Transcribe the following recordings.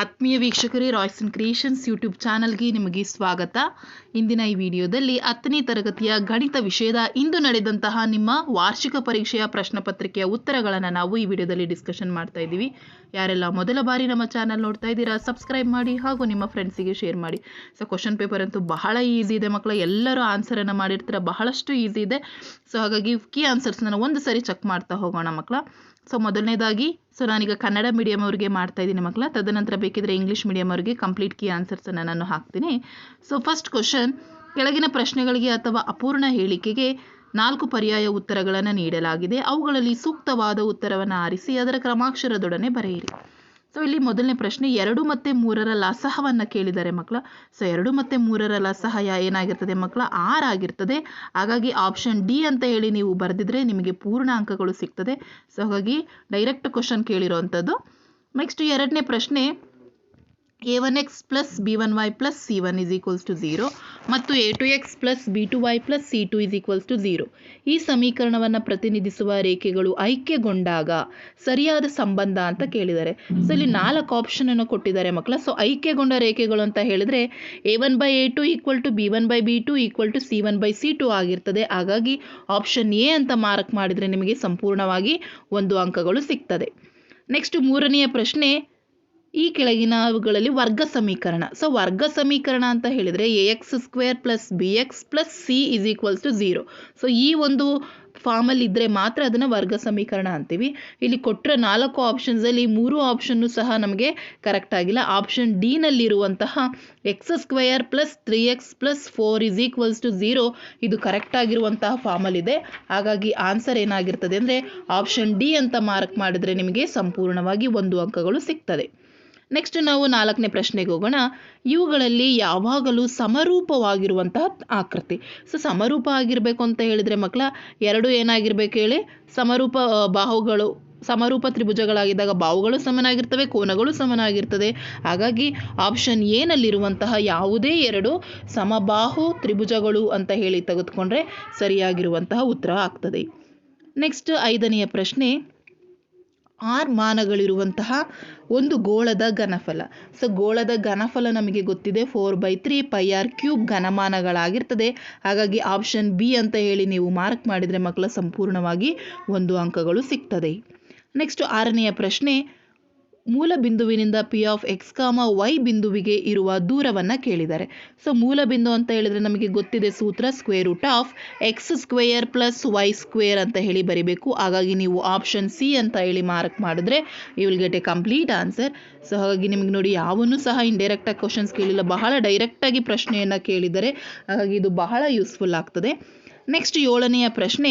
ಆತ್ಮೀಯ ವೀಕ್ಷಕರೇ Royce and creations YouTube ಚಾನಲ್ಗೆ ನಿಮಗೆ ಸ್ವಾಗತ. ಇಂದಿನ ಈ ವಿಡಿಯೋದಲ್ಲಿ ಹತ್ತನೇ ತರಗತಿಯ ಗಣಿತ ವಿಷಯದ ಇಂದು ನಡೆದಂತಹ ನಿಮ್ಮ ವಾರ್ಷಿಕ ಪರೀಕ್ಷೆಯ ಪ್ರಶ್ನೆ ಪತ್ರಿಕೆಯ ಉತ್ತರಗಳನ್ನು ನಾವು ಈ ವಿಡಿಯೋದಲ್ಲಿ ಡಿಸ್ಕಷನ್ ಮಾಡ್ತಾ ಇದ್ದೀವಿ. ಯಾರೆಲ್ಲ ಮೊದಲ ಬಾರಿ ನಮ್ಮ ಚಾನಲ್ ನೋಡ್ತಾ ಇದ್ದೀರಾ ಸಬ್ಸ್ಕ್ರೈಬ್ ಮಾಡಿ ಹಾಗೂ ನಿಮ್ಮ ಫ್ರೆಂಡ್ಸಿಗೆ ಶೇರ್ ಮಾಡಿ. ಸೊ ಕ್ವಶನ್ ಪೇಪರ್ ಅಂತೂ ಬಹಳ ಈಸಿ ಇದೆ ಮಕ್ಕಳು, ಎಲ್ಲರೂ ಆನ್ಸರನ್ನು ಮಾಡಿರ್ತೀರ, ಬಹಳಷ್ಟು ಈಸಿ ಇದೆ. ಸೊ ಹಾಗಾಗಿ ಕೀ ಆನ್ಸರ್ಸ್ನ ಒಂದು ಸರಿ ಚೆಕ್ ಮಾಡ್ತಾ ಹೋಗೋಣ ಮಕ್ಕಳ. ಸೊ ಮೊದಲನೇದಾಗಿ ಸೊ ನಾನೀಗ ಕನ್ನಡ ಮೀಡಿಯಮ್ ಅವ್ರಿಗೆ ಮಾಡ್ತಾ ಇದ್ದೀನಿ ಮಕ್ಕಳ. ತದನಂತರ ಬೇಕಿದ್ರೆ ಇಂಗ್ಲೀಷ್ ಮೀಡಿಯಮ್ ಅವರಿಗೆ ಕಂಪ್ಲೀಟ್ ಕೀ ಆನ್ಸರ್ಸನ್ನು ನಾನು ಹಾಕ್ತೀನಿ. ಸೊ ಫಸ್ಟ್ ಕ್ವಶನ್ ಕೆಳಗಿನ ಪ್ರಶ್ನೆಗಳಿಗೆ ಅಥವಾ ಅಪೂರ್ಣ ಹೇಳಿಕೆಗೆ ನಾಲ್ಕು ಪರ್ಯಾಯ ಉತ್ತರಗಳನ್ನು ನೀಡಲಾಗಿದೆ. ಅವುಗಳಲ್ಲಿ ಸೂಕ್ತವಾದ ಉತ್ತರವನ್ನು ಆರಿಸಿ, ಅದರ ಕ್ರಮಾಕ್ಷರದೊಡನೆ ಬರೆಯಿರಿ. ಸೊ ಇಲ್ಲಿ ಮೊದಲನೇ ಪ್ರಶ್ನೆ ಎರಡು ಮತ್ತು ಮೂರರ ಲಸಹವನ್ನು ಕೇಳಿದ್ದಾರೆ ಮಕ್ಕಳ. ಸೊ ಎರಡು ಮತ್ತು ಮೂರರ ಲಸಹ ಯಾ- ಏನಾಗಿರ್ತದೆ ಮಕ್ಕಳ? ಆರ್ ಆಗಿರ್ತದೆ. ಹಾಗಾಗಿ ಆಪ್ಷನ್ ಡಿ ಅಂತ ಹೇಳಿ ನೀವು ಬರೆದಿದ್ರೆ ನಿಮಗೆ ಪೂರ್ಣ ಅಂಕಗಳು ಸಿಗ್ತದೆ. ಸೊ ಹಾಗಾಗಿ ಡೈರೆಕ್ಟ್ ಕ್ವಶನ್ ಕೇಳಿರೋವಂಥದ್ದು ನೆಕ್ಸ್ಟ್ ಎರಡನೇ ಪ್ರಶ್ನೆ a one x plus b one y plus c one is equals to zero ಮತ್ತು a two x plus b two y plus c two is equals to zero ಈ ಸಮೀಕರಣವನ್ನು ಪ್ರತಿನಿಧಿಸುವ ರೇಖೆಗಳು ಐಕ್ಯಗೊಂಡಾಗ ಸರಿಯಾದ ಸಂಬಂಧ ಅಂತ ಕೇಳಿದ್ದಾರೆ ಸೊ ಇಲ್ಲಿ ನಾಲ್ಕು ಆಪ್ಷನನ್ನು ಕೊಟ್ಟಿದ್ದಾರೆ ಮಕ್ಕಳ. ಸೊ ಐಕ್ಯಗೊಂಡ ರೇಖೆಗಳು ಅಂತ ಹೇಳಿದರೆ a one by a two equal to b one by b two equal to c one by c two ಆಗಿರ್ತದೆ. ಹಾಗಾಗಿ ಆಪ್ಷನ್ ಎ ಅಂತ ಮಾರ್ಕ್ ಮಾಡಿದರೆ ನಿಮಗೆ ಸಂಪೂರ್ಣವಾಗಿ ಒಂದು ಅಂಕಗಳು ಸಿಗ್ತದೆ. ನೆಕ್ಸ್ಟ್ ಮೂರನೆಯ ಪ್ರಶ್ನೆ ಈ ಕೆಳಗಿನವುಗಳಲ್ಲಿ ವರ್ಗ ಸಮೀಕರಣ. ಸೊ ವರ್ಗ ಸಮೀಕರಣ ಅಂತ ಹೇಳಿದರೆ a x square plus b x plus c is equals to zero so ಈ ಒಂದು ಫಾರ್ಮಲ್ಲಿ ಇದ್ದರೆ ಮಾತ್ರ ಅದನ್ನು ವರ್ಗ ಸಮೀಕರಣ ಅಂತೀವಿ. ಇಲ್ಲಿ ಕೊಟ್ಟರೆ ನಾಲ್ಕು ಆಪ್ಷನ್ಸಲ್ಲಿ ಮೂರು ಆಪ್ಷನ್ನು ಸಹ ನಮಗೆ ಕರೆಕ್ಟ್ ಆಗಿಲ್ಲ. Option ಡಿನಲ್ಲಿರುವಂತಹ x square plus three x plus four is equals to zero ಇದು ಕರೆಕ್ಟ್ ಆಗಿರುವಂತಹ ಫಾರ್ಮಲ್ಲಿದೆ ಹಾಗಾಗಿ ಆನ್ಸರ್ ಏನಾಗಿರ್ತದೆ ಅಂದರೆ ಆಪ್ಷನ್ ಡಿ ಅಂತ ಮಾರ್ಕ್ ಮಾಡಿದರೆ ನಿಮಗೆ ಸಂಪೂರ್ಣವಾಗಿ ಒಂದು ಅಂಕಗಳು ಸಿಗ್ತದೆ. ನೆಕ್ಸ್ಟ್ ನಾವು ನಾಲ್ಕನೇ ಪ್ರಶ್ನೆಗೆ ಹೋಗೋಣ. ಇವುಗಳಲ್ಲಿ ಯಾವಾಗಲೂ ಸಮರೂಪವಾಗಿರುವಂತಹ ಆಕೃತಿ. ಸೊ ಸಮರೂಪ ಆಗಿರಬೇಕು ಅಂತ ಹೇಳಿದರೆ ಮಕ್ಕಳ, ಎರಡು ಏನಾಗಿರ್ಬೇಕು ಹೇಳಿ? ಸಮರೂಪ ಬಾಹುಗಳು, ಸಮರೂಪ ತ್ರಿಭುಜಗಳಾಗಿದ್ದಾಗ ಬಾಹುಗಳು ಸಮನಾಗಿರ್ತವೆ, ಕೋನಗಳು ಸಮನಾಗಿರ್ತದೆ. ಹಾಗಾಗಿ ಆಪ್ಷನ್ ಏನಲ್ಲಿರುವಂತಹ ಯಾವುದೇ ಎರಡು ಸಮಬಾಹು ತ್ರಿಭುಜಗಳು ಅಂತ ಹೇಳಿ ತೆಗೆದುಕೊಂಡ್ರೆ ಸರಿಯಾಗಿರುವಂತಹ ಉತ್ತರ ಆಗ್ತದೆ. ನೆಕ್ಸ್ಟ್ ಐದನೆಯ ಪ್ರಶ್ನೆ ಆರ್ ಮಾನಗಳಿರುವಂತಹ ಒಂದು ಗೋಳದ ಘನಫಲ. ಸೊ ಗೋಳದ ಘನಫಲ ನಮಗೆ ಗೊತ್ತಿದೆ. Four by three pi r cube ಘನಮಾನಗಳಾಗಿರ್ತದೆ. ಹಾಗಾಗಿ ಆಪ್ಷನ್ ಬಿ ಅಂತ ಹೇಳಿ ನೀವು ಮಾರ್ಕ್ ಮಾಡಿದರೆ ಮಕ್ಕಳ ಸಂಪೂರ್ಣವಾಗಿ ಒಂದು ಅಂಕಗಳು ಸಿಗ್ತದೆ. ನೆಕ್ಸ್ಟ್ ಆರನೆಯ ಪ್ರಶ್ನೆ ಮೂಲ ಬಿಂದುವಿನಿಂದ p of x comma y ಬಿಂದುವಿಗೆ ಇರುವ ದೂರವನ್ನು ಕೇಳಿದ್ದಾರೆ. ಸೊ ಮೂಲ ಬಿಂದು ಅಂತ ಹೇಳಿದರೆ ನಮಗೆ ಗೊತ್ತಿದೆ ಸೂತ್ರ square root of x square plus y square ಅಂತ ಹೇಳಿ ಬರಿಬೇಕು. ಹಾಗಾಗಿ ನೀವು ಆಪ್ಷನ್ ಸಿ ಅಂತ ಹೇಳಿ ಮಾರ್ಕ್ ಮಾಡಿದ್ರೆ you will get a complete answer so ಹಾಗಾಗಿ ನಿಮಗೆ ನೋಡಿ ಯಾವನ್ನೂ ಸಹ ಇಂಡೈರೆಕ್ಟಾಗಿ ಕ್ವಶನ್ಸ್ ಕೇಳಿಲ್ಲ. ಬಹಳ ಡೈರೆಕ್ಟಾಗಿ ಪ್ರಶ್ನೆಯನ್ನು ಕೇಳಿದರೆ ಹಾಗಾಗಿ ಇದು ಬಹಳ ಯೂಸ್ಫುಲ್ ಆಗ್ತದೆ. ನೆಕ್ಸ್ಟ್ ಏಳನೆಯ ಪ್ರಶ್ನೆ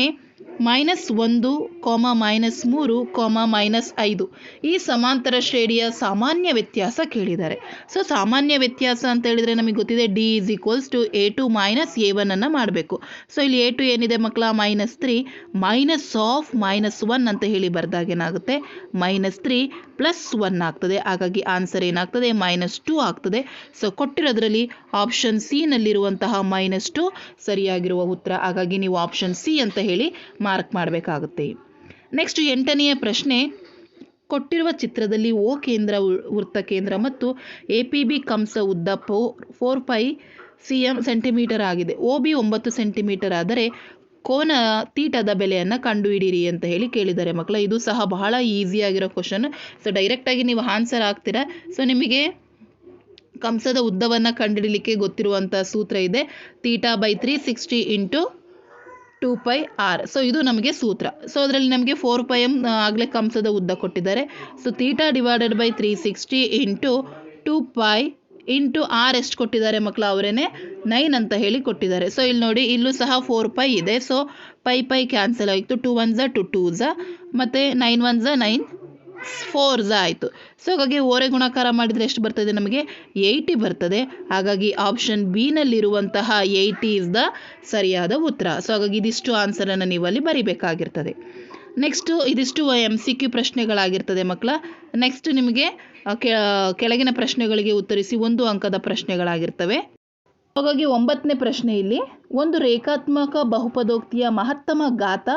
ಮೈನಸ್ ಒಂದು ಕಾಮ ಮೈನಸ್ ಮೂರು ಕಾಮ ಮೈನಸ್ ಐದು. ಈ ಸಮಾಂತರ ಶ್ರೇಣಿಯ ಸಾಮಾನ್ಯ ವ್ಯತ್ಯಾಸ ಕೇಳಿದ್ದಾರೆ ಸೊ ಸಾಮಾನ್ಯ ವ್ಯತ್ಯಾಸ ಅಂತ ಹೇಳಿದರೆ ನಮಗೆ ಗೊತ್ತಿದೆ d is equals to a two minus a ಒನ್ನನ್ನು ಮಾಡಬೇಕು. ಸೊ ಇಲ್ಲಿ ಎ ಟು ಏನಿದೆ ಮಕ್ಕಳ? Minus three minus of minus one ಅಂತ ಹೇಳಿ ಬರೆದಾಗ ಏನಾಗುತ್ತೆ? ಮೈನಸ್ ತ್ರೀ ಪ್ಲಸ್ ಒನ್ ಆಗ್ತದೆ. ಹಾಗಾಗಿ ಆನ್ಸರ್ ಏನಾಗ್ತದೆ? ಮೈನಸ್ ಟು ಆಗ್ತದೆ. ಸೊ ಕೊಟ್ಟಿರೋದ್ರಲ್ಲಿ ಆಪ್ಷನ್ ಸಿನಲ್ಲಿರುವಂತಹ ಮೈನಸ್ ಟು ಸರಿಯಾಗಿರುವ ಉತ್ತರ. ಹಾಗಾಗಿ ನೀವು ಆಪ್ಷನ್ ಸಿ ಅಂತ ಹೇಳಿ ಮಾರ್ಕ್ ಮಾಡಬೇಕಾಗುತ್ತೆ. ನೆಕ್ಸ್ಟ್ ಎಂಟನೆಯ ಪ್ರಶ್ನೆ, ಕೊಟ್ಟಿರುವ ಚಿತ್ರದಲ್ಲಿ ಓ ಕೇಂದ್ರ ವೃತ್ತ ಕೇಂದ್ರ ಮತ್ತು ಎ ಪಿ ಬಿ ಕಂಸ ಉದ್ದ four four five c m centimetre ಆಗಿದೆ. ಓ ಬಿ ಒಂಬತ್ತು ಸೆಂಟಿಮೀಟರ್ ಆದರೆ ಕೋನ ತೀಟದ ಬೆಲೆಯನ್ನು ಕಂಡುಹಿಡಿಯಿರಿ ಅಂತ ಹೇಳಿ ಕೇಳಿದ್ದಾರೆ ಮಕ್ಕಳ. ಇದು ಸಹ ಬಹಳ ಈಸಿಯಾಗಿರೋ ಕ್ವಶನ್ ಸೊ ಡೈರೆಕ್ಟಾಗಿ ನೀವು ಆನ್ಸರ್ ಆಗ್ತೀರಾ ಸೊ ನಿಮಗೆ ಕಂಸದ ಉದ್ದವನ್ನು ಕಂಡುಹಿಡಲಿಕ್ಕೆ ಗೊತ್ತಿರುವಂಥ ಸೂತ್ರ ಇದೆ. Theta by three sixty into two pi r. So ಇದು ನಮಗೆ ಸೂತ್ರ. ಸೊ ಅದರಲ್ಲಿ ನಮಗೆ ಫೋರ್ ಪೈ ಎಂ ಆಗಲೇ ಕಂಸದ ಉದ್ದ ಕೊಟ್ಟಿದ್ದಾರೆ. So theta divided by three sixty into two pi into r ಎಷ್ಟು ಕೊಟ್ಟಿದ್ದಾರೆ ಮಕ್ಕಳು ಅವರೇನೆ? ನೈನ್ ಅಂತ ಹೇಳಿ ಕೊಟ್ಟಿದ್ದಾರೆ. ಸೊ ಇಲ್ಲಿ ನೋಡಿ, ಇಲ್ಲೂ ಸಹ ಫೋರ್ ಪೈ ಇದೆ. ಸೊ ಪೈ ಪೈ ಕ್ಯಾನ್ಸಲ್ ಆಯಿತು. ಟೂ ಒನ್ ಝ ಟು ಟೂ ಝ ಮತ್ತು ನೈನ್ ಒನ್ ಝ ನೈನ್ ಫೋರ್ ಝ ಆಯಿತು. ಸೊ ಹಾಗಾಗಿ ಓರೆ ಗುಣಾಕಾರ ಮಾಡಿದರೆ ಎಷ್ಟು ಬರ್ತದೆ ನಮಗೆ? ಏಯ್ಟಿ ಬರ್ತದೆ. ಹಾಗಾಗಿ ಆಪ್ಷನ್ ಬಿನಲ್ಲಿರುವಂತಹ ಏಯ್ಟಿ ಇಸ್ ದ ಸರಿಯಾದ ಉತ್ತರ. ಸೊ ಹಾಗಾಗಿ ಇದಿಷ್ಟು ಆನ್ಸರನ್ನು ನೀವು ಅಲ್ಲಿ ಬರಿಬೇಕಾಗಿರ್ತದೆ. ನೆಕ್ಸ್ಟು ಇದಿಷ್ಟು ಎಂ ಸಿ ಕ್ಯೂ ಪ್ರಶ್ನೆಗಳಾಗಿರ್ತದೆ ಮಕ್ಕಳ. ನೆಕ್ಸ್ಟ್ ನಿಮಗೆ ಕೆಳಗಿನ ಪ್ರಶ್ನೆಗಳಿಗೆ ಉತ್ತರಿಸಿ ಒಂದು ಅಂಕದ ಪ್ರಶ್ನೆಗಳಾಗಿರ್ತವೆ. ಹಾಗಾಗಿ ಒಂಬತ್ತನೇ ಪ್ರಶ್ನೆ ಇಲ್ಲಿ. ಒಂದು ರೇಖಾತ್ಮಕ ಬಹುಪದೋಕ್ತಿಯ ಮಹತ್ತಮ ಘಾತ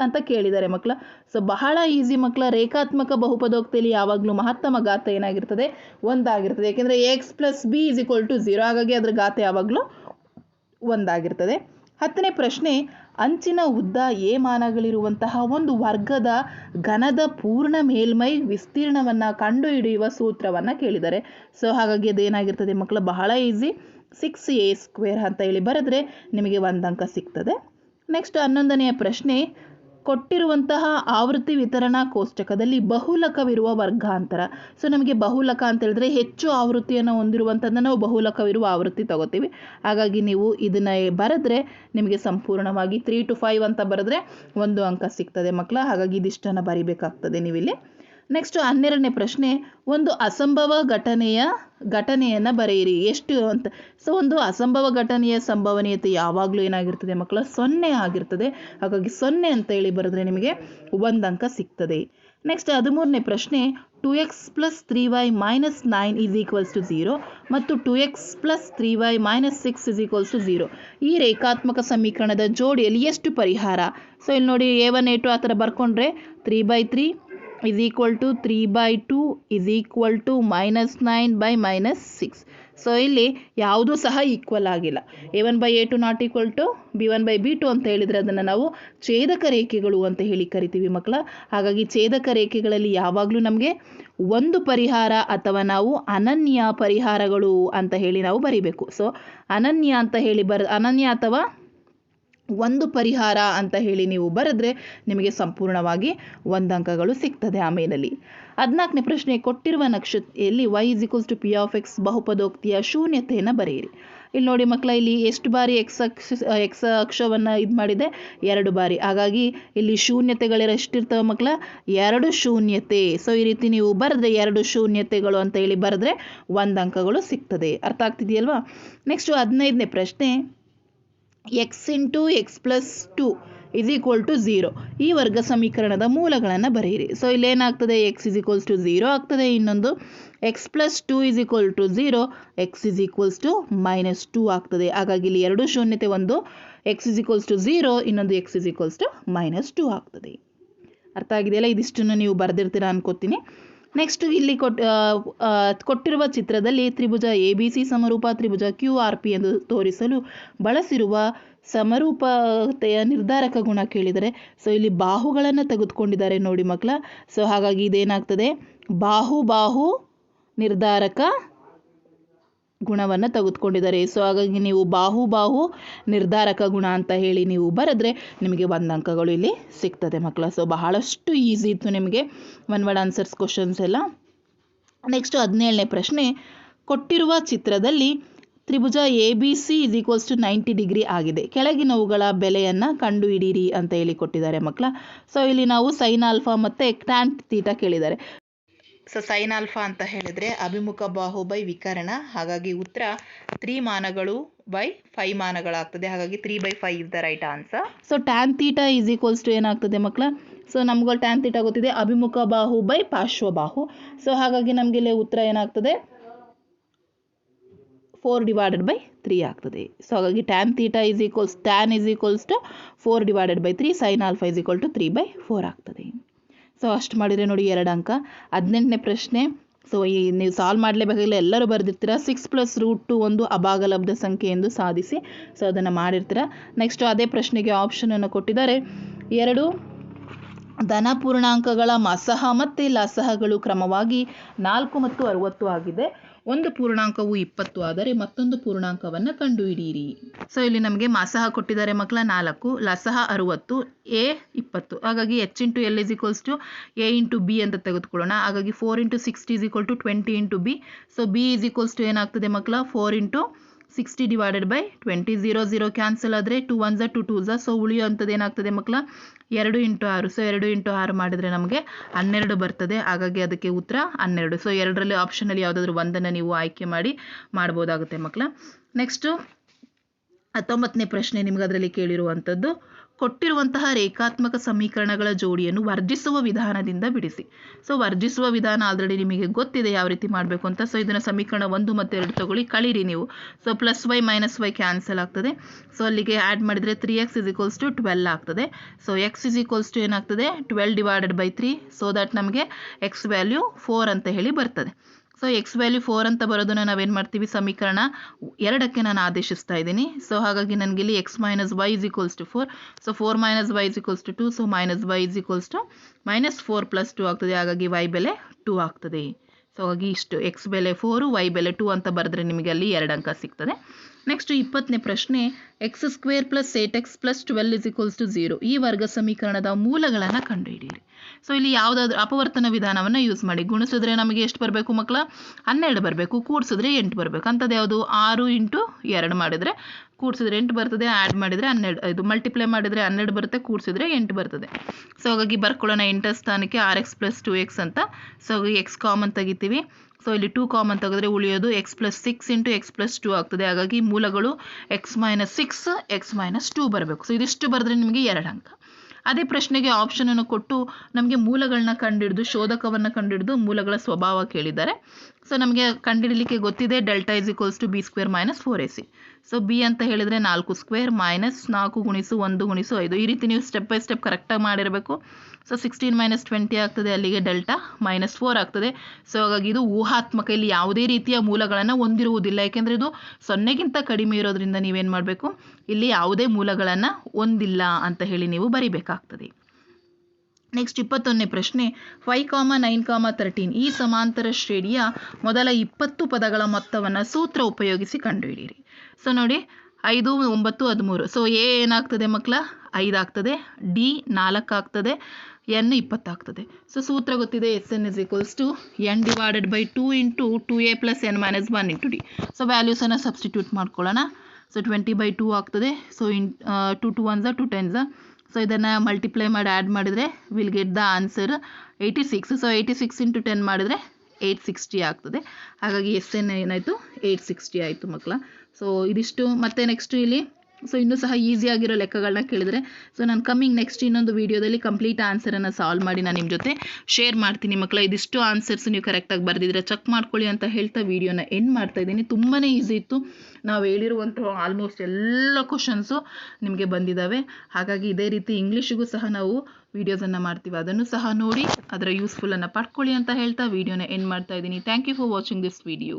ಅಂತ ಕೇಳಿದ್ದಾರೆ ಮಕ್ಕಳ. ಸೊ ಬಹಳ ಈಸಿ ಮಕ್ಕಳ, ರೇಖಾತ್ಮಕ ಬಹುಪದೋಕ್ತಿಯಲ್ಲಿ ಯಾವಾಗಲೂ ಮಹತ್ತಮ ಗಾತ ಏನಾಗಿರ್ತದೆ? ಒಂದಾಗಿರ್ತದೆ. ಯಾಕೆಂದರೆ x plus b is equal to zero ಹಾಗಾಗಿ ಅದರ ಗಾತ ಯಾವಾಗಲೂ ಒಂದಾಗಿರ್ತದೆ. ಹತ್ತನೇ ಪ್ರಶ್ನೆ, ಅಂಚಿನ ಉದ್ದ ಎ ಮಾನಗಳಿರುವಂತಹ ಒಂದು ವರ್ಗದ ಘನದ ಪೂರ್ಣ ಮೇಲ್ಮೈ ವಿಸ್ತೀರ್ಣವನ್ನು ಕಂಡುಹಿಡಿಯುವ ಸೂತ್ರವನ್ನು ಕೇಳಿದ್ದಾರೆ. ಸೊ ಹಾಗಾಗಿ ಅದೇನಾಗಿರ್ತದೆ ಮಕ್ಕಳ? ಬಹಳ ಈಸಿ ಸಿಕ್ಸ್ ಎ ಸ್ಕ್ವೇರ್ ಅಂತ ಹೇಳಿ ಬರೆದ್ರೆ ನಿಮಗೆ ಒಂದು ಅಂಕ ಸಿಗ್ತದೆ. ನೆಕ್ಸ್ಟ್ ಹನ್ನೊಂದನೆಯ ಪ್ರಶ್ನೆ ಕೊಟ್ಟಿರುವಂತಹ ಆವೃತ್ತಿ ವಿತರಣಾ ಕೋಷ್ಟಕದಲ್ಲಿ ಬಹುಲಕವಿರುವ ವರ್ಗಾಂತರ. ಸೊ ನಮಗೆ ಬಹುಲಕ ಅಂತ ಹೇಳಿದ್ರೆ ಹೆಚ್ಚು ಆವೃತ್ತಿಯನ್ನು ಹೊಂದಿರುವಂಥದ್ದನ್ನು ನಾವು ಬಹುಲಕವಿರುವ ಆವೃತ್ತಿ ತಗೋತೀವಿ. ಹಾಗಾಗಿ ನೀವು ಇದನ್ನು ಬರೆದ್ರೆ ನಿಮಗೆ ಸಂಪೂರ್ಣವಾಗಿ ತ್ರೀ ಟು ಫೈವ್ ಅಂತ ಬರೆದ್ರೆ ಒಂದು ಅಂಕ ಸಿಗ್ತದೆ ಮಕ್ಕಳ. ಹಾಗಾಗಿ ಇದಿಷ್ಟನ್ನು ಬರಿಬೇಕಾಗ್ತದೆ ನೀವಿಲ್ಲಿ. ನೆಕ್ಸ್ಟ್ ಹನ್ನೆರಡನೇ ಪ್ರಶ್ನೆ, ಒಂದು ಅಸಂಭವ ಘಟನೆಯ ಘಟನೆಯನ್ನು ಬರೆಯಿರಿ. ಎಷ್ಟು ಅಂತ. ಸೊ ಒಂದು ಅಸಂಭವ ಘಟನೆಯ ಸಂಭವನೀಯತೆ ಯಾವಾಗಲೂ ಏನಾಗಿರ್ತದೆ ಮಕ್ಕಳ? ಸೊನ್ನೆ ಆಗಿರ್ತದೆ. ಹಾಗಾಗಿ ಸೊನ್ನೆ ಅಂತ ಹೇಳಿ ಬರೆದ್ರೆ ನಿಮಗೆ ಒಂದು ಅಂಕ ಸಿಗ್ತದೆ. ನೆಕ್ಸ್ಟ್ ಹದಿಮೂರನೇ ಪ್ರಶ್ನೆ two x plus three y minus nine is equals to zero ಮತ್ತು two x plus three y minus six is equals to zero ಈ ರೇಖಾತ್ಮಕ ಸಮೀಕರಣದ ಜೋಡಿಯಲ್ಲಿ ಎಷ್ಟು ಪರಿಹಾರ? ಸೊ ಇಲ್ಲಿ ನೋಡಿ ಎ ಒನ್ ಎ ಟು ಆ ಥರ ಬರ್ಕೊಂಡ್ರೆ three by three is equal to 3 by 2 is equal to minus 9 by minus 6 so ಇಲ್ಲಿ ಯಾವುದೂ ಸಹ ಈಕ್ವಲ್ ಆಗಿಲ್ಲ. A one by a two not equal to b one by b two ಅಂತ ಹೇಳಿದರೆ ಅದನ್ನು ನಾವು ಛೇದಕ ರೇಖೆಗಳು ಅಂತ ಹೇಳಿ ಕರಿತೀವಿ ಮಕ್ಕಳ. ಹಾಗಾಗಿ ಛೇದಕ ರೇಖೆಗಳಲ್ಲಿ ಯಾವಾಗಲೂ ನಮಗೆ ಒಂದು ಪರಿಹಾರ ಅಥವಾ ನಾವು ಅನನ್ಯ ಪರಿಹಾರಗಳು ಅಂತ ಹೇಳಿ ನಾವು ಬರಿಬೇಕು. ಸೊ ಅನನ್ಯ ಅಂತ ಹೇಳಿ ಬರ, ಅನನ್ಯ ಅಥವಾ ಒಂದು ಪರಿಹಾರ ಅಂತ ಹೇಳಿ ನೀವು ಬರೆದ್ರೆ ನಿಮಗೆ ಸಂಪೂರ್ಣವಾಗಿ ಒಂದು ಅಂಕಗಳು ಸಿಗ್ತದೆ ಆಮೇನಲ್ಲಿ ಹದಿನಾಲ್ಕನೇ ಪ್ರಶ್ನೆ, ಕೊಟ್ಟಿರುವ ನಕ್ಷತೆಯಲ್ಲಿ y is equals to p of x ಬಹುಪದೋಕ್ತಿಯ ಶೂನ್ಯತೆಯನ್ನು ಬರೆಯಿರಿ. ಇಲ್ಲಿ ನೋಡಿ ಮಕ್ಕಳ, ಇಲ್ಲಿ ಎಷ್ಟು ಬಾರಿ ಎಕ್ಸ್ ಅಕ್ಷ ಎಕ್ಸ್ ಅಕ್ಷವನ್ನು ಇದು ಮಾಡಿದೆ? ಎರಡು ಬಾರಿ. ಹಾಗಾಗಿ ಇಲ್ಲಿ ಶೂನ್ಯತೆಗಳೆಲ್ಲ ಎಷ್ಟಿರ್ತವೆ ಮಕ್ಕಳ, ಎರಡು ಶೂನ್ಯತೆ. ಸೊ ಈ ರೀತಿ ನೀವು ಬರೆದ್ರೆ ಎರಡು ಶೂನ್ಯತೆಗಳು ಅಂತ ಹೇಳಿ ಬರೆದ್ರೆ ಒಂದು ಅಂಕಗಳು ಸಿಗ್ತದೆ. ಅರ್ಥ ಆಗ್ತಿದೆಯಲ್ವಾ? ನೆಕ್ಸ್ಟು ಹದಿನೈದನೇ ಪ್ರಶ್ನೆ x into x plus two is equal to zero ಈ ವರ್ಗ ಸಮೀಕರಣದ ಮೂಲಗಳನ್ನು ಬರೆಯಿರಿ. So ಇಲ್ಲೇನಾಗ್ತದೆ? X is equals to zero ಆಗ್ತದೆ. ಇನ್ನೊಂದು x plus two is equal to zero x is equals to minus two ಆಗ್ತದೆ. ಹಾಗಾಗಿ ಇಲ್ಲಿ ಎರಡು ಶೂನ್ಯತೆ ಒಂದು x is equals to zero ಇನ್ನೊಂದು x is equals to minus two ಆಗ್ತದೆ. ಅರ್ಥ ಆಗಿದೆಯಲ್ಲ? ಇದಿಷ್ಟನ್ನು ನೀವು ಬರೆದಿರ್ತೀರಾ ಅನ್ಕೋತೀನಿ. ನೆಕ್ಸ್ಟ್ ಇಲ್ಲಿ ಕೊಟ್ ಕೊಟ್ಟಿರುವ ಚಿತ್ರದಲ್ಲಿ ತ್ರಿಭುಜ ಎ ಬಿ ಸಿ ಸಮರೂಪ, ತ್ರಿಭುಜ ಕ್ಯೂ ಆರ್ ಪಿ ಎಂದು ತೋರಿಸಲು ಬಳಸಿರುವ ಸಮರೂಪತೆಯ ನಿರ್ಧಾರಕ ಗುಣ ಕೇಳಿದರೆ ಸೊ ಇಲ್ಲಿ ಬಾಹುಗಳನ್ನು ತೆಗೆದುಕೊಂಡಿದ್ದಾರೆ ನೋಡಿ ಮಕ್ಕಳ. ಸೊ ಹಾಗಾಗಿ ಇದೇನಾಗ್ತದೆ? ಬಾಹು ಬಾಹು ನಿರ್ಧಾರಕ ಗುಣವನ್ನು ತೆಗೆದುಕೊಂಡಿದ್ದಾರೆ. ಸೊ ಹಾಗಾಗಿ ನೀವು ಬಾಹು ಬಾಹು ನಿರ್ಧಾರಕ ಗುಣ ಅಂತ ಹೇಳಿ ನೀವು ಬರೆದ್ರೆ ನಿಮಗೆ ಒಂದು ಅಂಕಗಳು ಇಲ್ಲಿ ಸಿಗ್ತದೆ ಮಕ್ಕಳ. ಸೊ ಬಹಳಷ್ಟು ಈಸಿ ಇತ್ತು ನಿಮಗೆ ಒನ್ ವರ್ಡ್ ಆನ್ಸರ್ಸ್ ಕ್ವಶನ್ಸ್ ಎಲ್ಲ. ನೆಕ್ಸ್ಟ್ ಹದಿನೇಳನೇ ಪ್ರಶ್ನೆ, ಕೊಟ್ಟಿರುವ ಚಿತ್ರದಲ್ಲಿ ತ್ರಿಭುಜ a b c is equals to ninety degree ಆಗಿದೆ. ಕೆಳಗಿನವುಗಳ ಬೆಲೆಯನ್ನು ಕಂಡುಹಿಡೀರಿ ಅಂತ ಹೇಳಿ ಕೊಟ್ಟಿದ್ದಾರೆ ಮಕ್ಕಳ. ಸೊ ಇಲ್ಲಿ ನಾವು ಸೈನ್ ಆಲ್ಫಾ ಮತ್ತು ಟ್ಯಾನ್ ತೀಟ ಕೇಳಿದ್ದಾರೆ. ಸೊ ಸೈನ್ ಆಲ್ಫಾ ಅಂತ ಹೇಳಿದ್ರೆ ಅಭಿಮುಖ ಬಾಹು ಬೈ ವಿಕರಣ. ಹಾಗಾಗಿ ಉತ್ತರ ತ್ರೀ ಮಾನಗಳು ಬೈ ಫೈ ಮಾನಗಳಾಗ್ತದೆ. ಹಾಗಾಗಿ three by five is the right answer. So tan theta is equals to ಏನಾಗ್ತದೆ ಮಕ್ಕಳ ಸೊ ನಮ್ಗಳು ಟ್ಯಾನ್ ತೀಟ ಗೊತ್ತಿದೆ. ಅಭಿಮುಖ ಬಾಹು ಬೈ ಪಾರ್ಶ್ವ ಬಾಹು. ಸೊ ಹಾಗಾಗಿ ನಮಗೆ ಇಲ್ಲಿ ಉತ್ತರ ಏನಾಗ್ತದೆ? ಫೋರ್ ಡಿವೈಡೆಡ್ ಬೈ ತ್ರೀ ಆಗ್ತದೆ. ಸೊ ಹಾಗಾಗಿ tan theta is equals tan is equals to four divided by three sine alpha is equal to three by four ಆಗ್ತದೆ. ಸೊ ಅಷ್ಟು ಮಾಡಿದರೆ ನೋಡಿ ಎರಡು ಅಂಕ. ಹದಿನೆಂಟನೇ ಪ್ರಶ್ನೆ. ಸೊ ಈ ನೀವು ಸಾಲ್ವ್ ಮಾಡಲೇಬೇಕಾಗಿಲ್ಲ ಎಲ್ಲರೂ ಬರೆದಿರ್ತೀರ. ಸಿಕ್ಸ್ ಪ್ಲಸ್ ರೂಟ್ ಟು ಒಂದು ಅಭಾಗಲಬ್ಧ ಸಂಖ್ಯೆ ಎಂದು ಸಾಧಿಸಿ. ಸೊ ಅದನ್ನು ಮಾಡಿರ್ತೀರ. ನೆಕ್ಸ್ಟ್ ಅದೇ ಪ್ರಶ್ನೆಗೆ ಆಪ್ಷನನ್ನು ಕೊಟ್ಟಿದ್ದಾರೆ. ಎರಡು ಧನ ಪೂರ್ಣಾಂಕಗಳ ಮಸಹ ಮತ್ತು ಲಸಹಗಳು ಕ್ರಮವಾಗಿ ನಾಲ್ಕು ಮತ್ತು ಅರುವತ್ತು ಆಗಿದೆ. ಒಂದು ಪೂರ್ಣಾಂಕವು ಇಪ್ಪತ್ತು ಆದರೆ ಮತ್ತೊಂದು ಪೂರ್ಣಾಂಕವನ್ನು ಕಂಡುಹಿಡಿಯಿರಿ. ಸೊ ಇಲ್ಲಿ ನಮಗೆ ಮಸಹ ಕೊಟ್ಟಿದ್ದಾರೆ ಮಕ್ಕಳ, ನಾಲ್ಕು, ಲಸಹ ಅರುವತ್ತು, ಎ ಇಪ್ಪತ್ತು. ಹಾಗಾಗಿ h into l is equals to a into b ಅಂತ ತೆಗೆದುಕೊಳ್ಳೋಣ. ಹಾಗಾಗಿ four into sixty is equal to twenty into b so b is equals to ಏನಾಗ್ತದೆ ಮಕ್ಕಳ? Four into sixty divided by twenty zero zero cancel ಆದರೆ two one ಝ two two ಝ so ಉಳಿಯುವಂಥದ್ದು ಏನಾಗ್ತದೆ ಮಕ್ಕಳ? ಎರಡು ಇಂಟು ಆರು. ಸೊ ಎರಡು ಇಂಟು ಆರು ಮಾಡಿದರೆ ನಮಗೆ ಹನ್ನೆರಡು ಬರ್ತದೆ. ಹಾಗಾಗಿ ಅದಕ್ಕೆ ಉತ್ತರ ಹನ್ನೆರಡು. ಸೊ ಎರಡರಲ್ಲಿ ಆಪ್ಷನಲ್ಲಿ ಯಾವುದಾದ್ರೂ ಒಂದನ್ನು ನೀವು ಆಯ್ಕೆ ಮಾಡಿ ಮಾಡ್ಬೋದಾಗುತ್ತೆ ಮಕ್ಕಳ. ನೆಕ್ಸ್ಟು ಹತ್ತೊಂಬತ್ತನೇ ಪ್ರಶ್ನೆ ನಿಮ್ಗೆ ಅದರಲ್ಲಿ ಕೇಳಿರುವಂಥದ್ದು. ಕೊಟ್ಟಿರುವಂತಹ ರೇಖಾತ್ಮಕ ಸಮೀಕರಣಗಳ ಜೋಡಿಯನ್ನು ವರ್ಜಿಸುವ ವಿಧಾನದಿಂದ ಬಿಡಿಸಿ. ಸೊ ವರ್ಜಿಸುವ ವಿಧಾನ ಆಲ್ರೆಡಿ ನಿಮಗೆ ಗೊತ್ತಿದೆ ಯಾವ ರೀತಿ ಮಾಡಬೇಕು ಅಂತ. ಸೊ ಇದನ್ನು ಸಮೀಕರಣ ಒಂದು ಮತ್ತು ಎರಡು ತಗೊಳ್ಳಿ, ಕಳೀರಿ ನೀವು. So plus y minus y cancel ಆಗ್ತದೆ. ಸೊ ಅಲ್ಲಿಗೆ ಆ್ಯಡ್ ಮಾಡಿದರೆ three x is equals to twelve ಆಗ್ತದೆ. So x is equals to ಏನಾಗ್ತದೆ? Twelve divided by three so that ನಮಗೆ ಎಕ್ಸ್ ವ್ಯಾಲ್ಯೂ ಫೋರ್ ಅಂತ ಹೇಳಿ ಬರ್ತದೆ. ಸೊ ಎಕ್ಸ್ ವ್ಯಾಲ್ಯೂ ಫೋರ್ ಅಂತ ಬರೋದನ್ನ ನಾವೇನು ಮಾಡ್ತೀವಿ? ಸಮೀಕರಣ ಎರಡಕ್ಕೆ ನಾನು ಆದೇಶಿಸ್ತಾ ಇದ್ದೀನಿ. ಸೊ ಹಾಗಾಗಿ ನನಗೆ ಇಲ್ಲಿ x minus y is equals to four so four minus y is equals to two so minus y is equals to minus four plus two ಆಗ್ತದೆ. ಹಾಗಾಗಿ ವೈ ಬೆಲೆ ಟು ಆಗ್ತದೆ. ಸೊ ಹಾಗಾಗಿ ಇಷ್ಟು ಎಕ್ಸ್ ಬೆಲೆ ಫೋರು ವೈ ಬೆಲೆ to ಅಂತ ಬರೆದ್ರೆ ನಿಮಗೆ ಅಲ್ಲಿ ಎರಡು ಅಂಕ ಸಿಗ್ತದೆ. ನೆಕ್ಸ್ಟ್ ಇಪ್ಪತ್ತನೇ ಪ್ರಶ್ನೆ x square plus eight x plus twelve is equals to zero ಈ ವರ್ಗ ಸಮೀಕರಣದ ಮೂಲಗಳನ್ನು ಕಂಡುಹಿಡಿಯಿರಿ. ಸೊ ಇಲ್ಲಿ ಯಾವುದಾದ್ರೂ ಅಪವರ್ತನ ವಿಧಾನವನ್ನು ಯೂಸ್ ಮಾಡಿ. ಗುಣಿಸಿದ್ರೆ ನಮಗೆ ಎಷ್ಟು ಬರಬೇಕು ಮಕ್ಕಳ? ಹನ್ನೆರಡು ಬರಬೇಕು. ಕೂಡಿಸಿದ್ರೆ ಎಂಟು ಬರಬೇಕು. ಅಂಥದ್ದು ಯಾವುದು? ಆರು ಇಂಟು ಎರಡು ಮಾಡಿದರೆ ಕೂಡಿಸಿದ್ರೆ ಎಂಟು ಬರ್ತದೆ ಆ್ಯಡ್ ಮಾಡಿದರೆ ಹನ್ನೆರಡು, ಇದು ಮಲ್ಟಿಪ್ಲೈ ಮಾಡಿದರೆ ಹನ್ನೆರಡು ಬರುತ್ತೆ, ಕೂಡಿಸಿದ್ರೆ ಎಂಟು ಬರ್ತದೆ. ಸೊ ಹಾಗಾಗಿ ಬರ್ಕೊಳ್ಳೋಣ ಎಂಟರ ಸ್ಥಾನಕ್ಕೆ ಆರ್ ಎಕ್ಸ್ ಪ್ಲಸ್ ಟು ಎಕ್ಸ್ ಅಂತ. ಸೊ ಎಕ್ಸ್ ಕಾಮನ್ ತೆಗಿತೀವಿ. ಸೊ ಇಲ್ಲಿ ಟೂ ಕಾಮನ್ ತೆಗೆದ್ರೆ ಉಳಿಯೋದು x plus six into x plus two ಆಗ್ತದೆ. ಹಾಗಾಗಿ ಮೂಲಗಳು x minus six x minus two ಬರಬೇಕು. ಸೊ ಇದಿಷ್ಟು ಬರೆದ್ರೆ ನಿಮಗೆ ಎರಡು ಅಂಕ. ಅದೇ ಪ್ರಶ್ನೆಗೆ ಆಪ್ಷನ್ ಅನ್ನು ಕೊಟ್ಟು ನಮಗೆ ಮೂಲಗಳನ್ನ ಕಂಡುಹಿಡಿದು ಶೋಧಕವನ್ನು ಕಂಡುಹಿಡಿದು ಮೂಲಗಳ ಸ್ವಭಾವ ಕೇಳಿದ್ದಾರೆ. ಸೊ ನಮಗೆ ಕಂಡುಹಿಡಲಿಕ್ಕೆ ಗೊತ್ತಿದೆ delta is equals to b square minus four a c so b ಅಂತ ಹೇಳಿದರೆ ನಾಲ್ಕು ಸ್ಕ್ವೇರ್ ಮೈನಸ್ ನಾಲ್ಕು ಗುಣಿಸು ಒಂದು ಗುಣಿಸು ಐದು. ಈ ರೀತಿ ನೀವು ಸ್ಟೆಪ್ ಬೈ ಸ್ಟೆಪ್ ಕರೆಕ್ಟಾಗಿ ಮಾಡಿರಬೇಕು. ಸೊ ಸಿಕ್ಸ್ಟೀನ್ ಮೈನಸ್ ಟ್ವೆಂಟಿ ಆಗ್ತದೆ, ಅಲ್ಲಿಗೆ ಡೆಲ್ಟಾ ಮೈನಸ್ ಫೋರ್ ಆಗ್ತದೆ. ಸೊ ಹಾಗಾಗಿ ಇದು ಊಹಾತ್ಮಕ. ಇಲ್ಲಿ ಯಾವುದೇ ರೀತಿಯ ಮೂಲಗಳನ್ನು ಹೊಂದಿರುವುದಿಲ್ಲ. ಯಾಕೆಂದರೆ ಇದು ಸೊನ್ನೆಗಿಂತ ಕಡಿಮೆ ಇರೋದ್ರಿಂದ ನೀವೇನು ಮಾಡಬೇಕು? ಇಲ್ಲಿ ಯಾವುದೇ ಮೂಲಗಳನ್ನು ಹೊಂದಿಲ್ಲ ಅಂತ ಹೇಳಿ ನೀವು ಬರಿಬೇಕಾಗ್ತದೆ. ನೆಕ್ಸ್ಟ್ ಇಪ್ಪತ್ತೊಂದನೇ ಪ್ರಶ್ನೆ. ಫೈ ಕಾಮ ನೈನ್ ಕಾಮ ತರ್ಟೀನ್ ಈ ಸಮಾಂತರ ಶ್ರೇಣಿಯ ಮೊದಲ ಇಪ್ಪತ್ತು ಪದಗಳ ಮೊತ್ತವನ್ನು ಸೂತ್ರ ಉಪಯೋಗಿಸಿ ಕಂಡುಹಿಡಿಯಿರಿ. ಸೊ ನೋಡಿ, ಐದು, ಒಂಬತ್ತು, ಹದಿಮೂರು. ಸೊ ಎ ಏನಾಗ್ತದೆ ಮಕ್ಕಳ? ಐದು ಆಗ್ತದೆ. ಡಿ ನಾಲ್ಕು ಆಗ್ತದೆ. ಎನ್ ಇಪ್ಪತ್ತಾಗ್ತದೆ ಸೊ ಸೂತ್ರ ಗೊತ್ತಿದೆ? S N is equals to N divided by two into two A plus N minus one into D so ವ್ಯಾಲ್ಯೂಸನ್ನು substitute ಮಾಡ್ಕೊಳ್ಳೋಣ. ಸೊ ಟ್ವೆಂಟಿ ಬೈ ಟೂ ಆಗ್ತದೆ. So in two two ones two tens so ಇದನ್ನು multiply ಮಾಡಿ add ಮಾಡಿದರೆ will get the answer eighty six so eighty six into ten ಮಾಡಿದರೆ eight sixty ಆಗ್ತದೆ. ಹಾಗಾಗಿ S N ಏನಾಯಿತು? Eight sixty ಆಯಿತು ಮಕ್ಕಳ. ಸೊ ಇದಿಷ್ಟು. ಮತ್ತು ನೆಕ್ಸ್ಟು ಇಲ್ಲಿ ಸೊ ಇನ್ನೂ ಸಹ ಈಸಿಯಾಗಿರೋ ಲೆಕ್ಕಗಳನ್ನ ಕೇಳಿದರೆ. ಸೊ ನಾನು ಕಮ್ಮಿಂಗ್ ನೆಕ್ಸ್ಟ್ ಇನ್ನೊಂದು ವೀಡಿಯೋದಲ್ಲಿ ಕಂಪ್ಲೀಟ್ ಆನ್ಸರನ್ನು ಸಾಲ್ವ್ ಮಾಡಿ ನಾನು ನಿಮ್ಮ ಜೊತೆ ಶೇರ್ ಮಾಡ್ತೀನಿ ಮಕ್ಕಳ ಇದಿಷ್ಟು ಆನ್ಸರ್ಸ್ ನೀವು ಕರೆಕ್ಟಾಗಿ ಬರೆದಿದ್ರೆ ಚೆಕ್ ಮಾಡ್ಕೊಳ್ಳಿ ಅಂತ ಹೇಳ್ತಾ ವೀಡಿಯೋನ ಎಂಡ್ ಮಾಡ್ತಾ ಇದ್ದೀನಿ. ತುಂಬಾ ಈಸಿ ಇತ್ತು. ನಾವು ಹೇಳಿರುವಂಥ ಆಲ್ಮೋಸ್ಟ್ ಎಲ್ಲ ಕ್ವಶನ್ಸು ನಿಮಗೆ ಬಂದಿದ್ದಾವೆ ಹಾಗಾಗಿ ಇದೇ ರೀತಿ ಇಂಗ್ಲೀಷಿಗೂ ಸಹ ನಾವು ವೀಡಿಯೋಸನ್ನು ಮಾಡ್ತೀವಿ. ಅದನ್ನು ಸಹ ನೋಡಿ, ಅದರ ಯೂಸ್ಫುಲ್ಲನ್ನು ಪಡ್ಕೊಳ್ಳಿ ಅಂತ ಹೇಳ್ತಾ ವೀಡಿಯೋನ ಎಂಡ್ ಮಾಡ್ತಾ ಇದ್ದೀನಿ. Thank you for watching this video